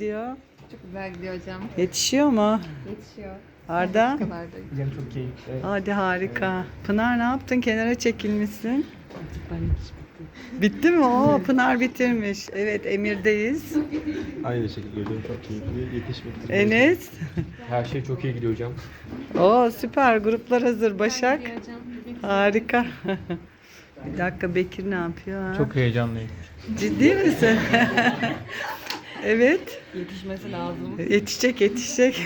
diyor. Çok güzel gidiyor hocam. Yetişiyor mu? Yetişiyor. Arda? Hocam çok keyifli. Hadi harika. Pınar ne yaptın? Kenara çekilmişsin. Bitti mi? Oo Pınar bitirmiş. Evet Emir'deyiz. Aynı şekilde hocam çok keyifli. Yetişmek için. Enes. Her şey çok iyi gidiyor hocam. Oo süper. Gruplar hazır. Başak. Gidiyor. Harika. Bir dakika Bekir ne yapıyor? ha? Çok heyecanlıyım. Ciddi misin? evet. Yetişmesi lazım. Yetişecek yetişecek.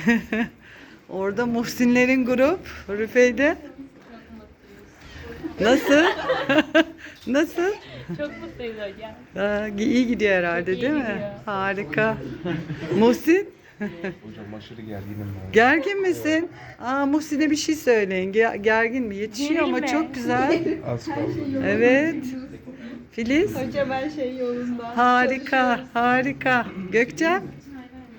Orada Muhsinlerin grup. Rüfeyde. Nasıl? Nasıl? Çok mutluyuz hocam. Ha, iyi gidiyor herhalde iyi değil mi? gidiyor. Harika. Muhsin Hocam aşırı gerginim ben. gergin misin? Aa Muhsin'e bir şey söyleyin. Ge- gergin mi? Yetişiyor ama Gerilme. çok güzel. Az kaldı. Evet. Filiz Hocam her şey yolunda. harika harika. Gökçen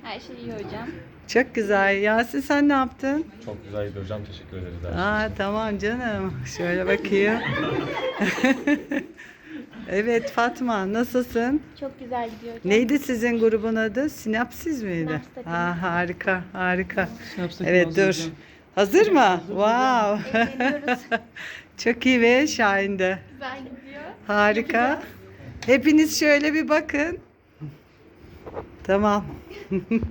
Her şey iyi hocam. çok güzel. Yasin sen ne yaptın? Çok güzel gidiyor hocam. Teşekkür ederiz. Aa tamam canım. Şöyle bakayım. evet Fatma nasılsın? Çok güzel gidiyor hocam. Neydi sizin grubun adı? Sinapsiz miydi? Sinaps takımı. Aa, harika harika. Evet dur. Hazır mı? Wow. Çok iyi ve şahinde. güzel gidiyor. Harika. Hepiniz şöyle bir bakın. Tamam.